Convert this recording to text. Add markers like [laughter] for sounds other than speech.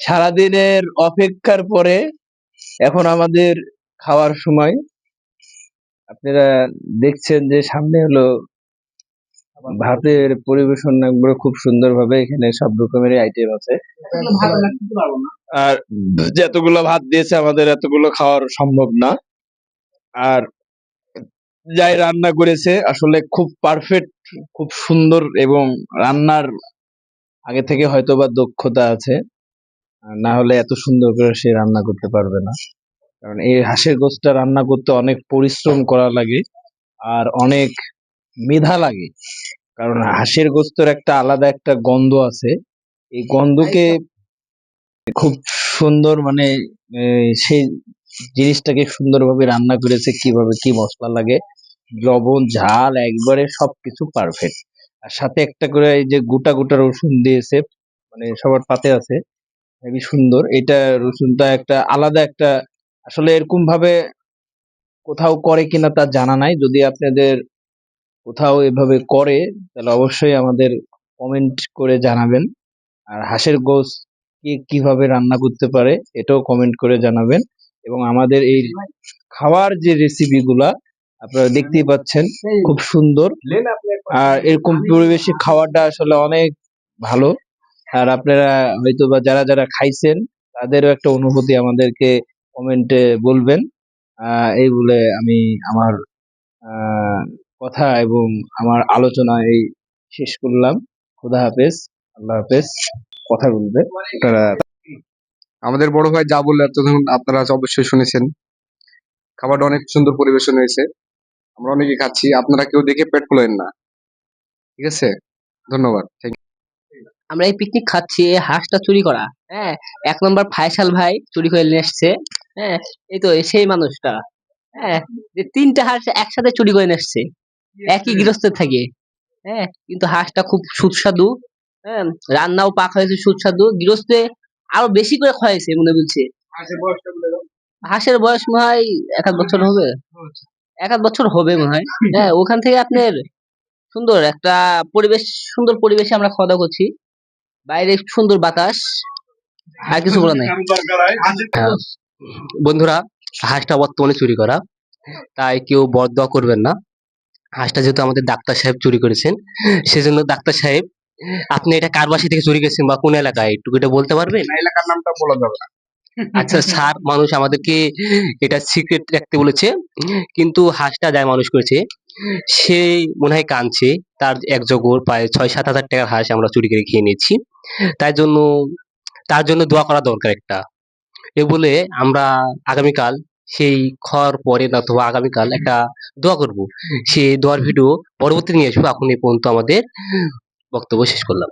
সারাদিনের অপেক্ষার পরে এখন আমাদের খাওয়ার সময়। আপনারা দেখছেন যে সামনে হলো ভাতের পরিবেশন একবারে খুব সুন্দরভাবে এখানে সব রকমের আইটেম আছে। আর যতগুলো ভাত দিয়েছে আমাদের এতগুলো খাওয়ার সম্ভব না। আর যাই রান্না করেছে, আসলে খুব পারফেক্ট খুব সুন্দর এবং রান্নার আগে থেকে হয়তো বা দক্ষতা আছে। না হলে এত সুন্দর করে সে রান্না করতে পারবে না। কারণ এই হাঁসের গোস্তটা রান্না করতে অনেক পরিশ্রম করা লাগে আর অনেক মেধা লাগে। কারণ হাঁসের গোস্তর একটা আলাদা একটা গন্ধ আছে। এই গন্ধকে খুব সুন্দর মানে সেই জিনিসটাকে সুন্দরভাবে রান্না করেছে কীভাবে কি মশলা লাগে লবণ ঝাল একবারে সবকিছু পারফেক্ট আর সাথে একটা করে এই যে গোটা গোটা রসুন দিয়েছে মানে সবার পাতে আছে হেবি সুন্দর। এটা রসুনটা একটা আলাদা একটা আসলে এরকম ভাবে কোথাও করে কিনা তা জানা নাই। যদি আপনাদের কোথাও এভাবে করে তাহলে অবশ্যই আমাদের কমেন্ট করে জানাবেন। আর হাঁসের গোস কে কীভাবে রান্না করতে পারে এটাও কমেন্ট করে জানাবেন। এবং আমাদের এই খাওয়ার যে রেসিপি গুলা আপনারা দেখতেই পাচ্ছেন খুব সুন্দর। আর এরকম পরিবেশে খাওয়াটা আসলে অনেক ভালো। আর আপনারা হয়তো বা যারা যারা খাইছেন তাদেরও একটা অনুভূতি আমাদেরকে কমেন্টে বলবেন। আহ, এই বলে আমি আমার আহ, কথা এবং আমার আলোচনা এই শেষ করলাম। খুদা হাফেজ আল্লাহ হাফেজ। কথা বলবে। আপনারা আমাদের বড় ভাই যা বলল এতক্ষণ আপনারা অবশ্যই শুনেছেন। খাবারটা অনেক সুন্দর পরিবেশন হয়েছে। আমরা অনেকে খাচ্ছি আপনারা কেউ দেখে পেট ফুলেন না। ঠিক আছে? ধন্যবাদ। থ্যাংক আমরা এই পিকনিক খাচ্ছি এই হাঁসটা চুরি করা হ্যাঁ? এক নম্বর ফায়সাল ভাই চুরি করে নিয়ে এসছে হ্যাঁ? এই তো সেই মানুষটা হ্যাঁ? যে তিনটা হাঁস একসাথে চুরি করে নিয়ে এসছে একই গৃহস্থ থাকে হ্যাঁ? কিন্তু হাঁসটা খুব সুস্বাদু হ্যাঁ? রান্নাও পাক হয়েছে সুস্বাদু গৃহস্থে আরও বেশি করে খাওয়াইছে মনে বলছে হাঁসের বয়স মনে হয় এক বছর হবে। এক আধ বছর হবে মনে হয়। [laughs] হ্যাঁ ওখান থেকে আপনার সুন্দর একটা পরিবেশ সুন্দর পরিবেশে আমরা খাওয়া দাওয়া করছি। বাইরে সুন্দর বাতাস আর কিছু বলা নাই। [laughs] বন্ধুরা হাঁসটা বর্তমানে চুরি করা তাই কেউ বদয়া করবেন না। হাঁসটা যেহেতু আমাদের ডাক্তার সাহেব চুরি করেছেন সেজন্য ডাক্তার সাহেব আপনি এটা কার বাসা থেকে চুরি করেছেন বা কোন এলাকায়? একটু এটা বলতে পারবেন? না এলাকার নামটা বলা যাবে না। আচ্ছা [laughs] স্যার মানুষ আমাদেরকে এটা সিক্রেট রাখতে বলেছে কিন্তু হাঁসটা যায় মানুষ করেছে সে মনে হয় কাঁদছে। তার এক জগর প্রায় ছয় সাত হাজার টাকার হাঁস আমরা চুরি করে খেয়ে নিয়েছি। তাই জন্য তার জন্য দোয়া করা দরকার একটা। এ বলে আমরা আগামীকাল সেই খাওয়ার পরে অথবা আগামীকাল একটা দোয়া করব। সেই দোয়ার ভিডিও পরবর্তী নিয়ে আসব। এখন এই পর্যন্ত আমাদের বক্তব্য শেষ করলাম।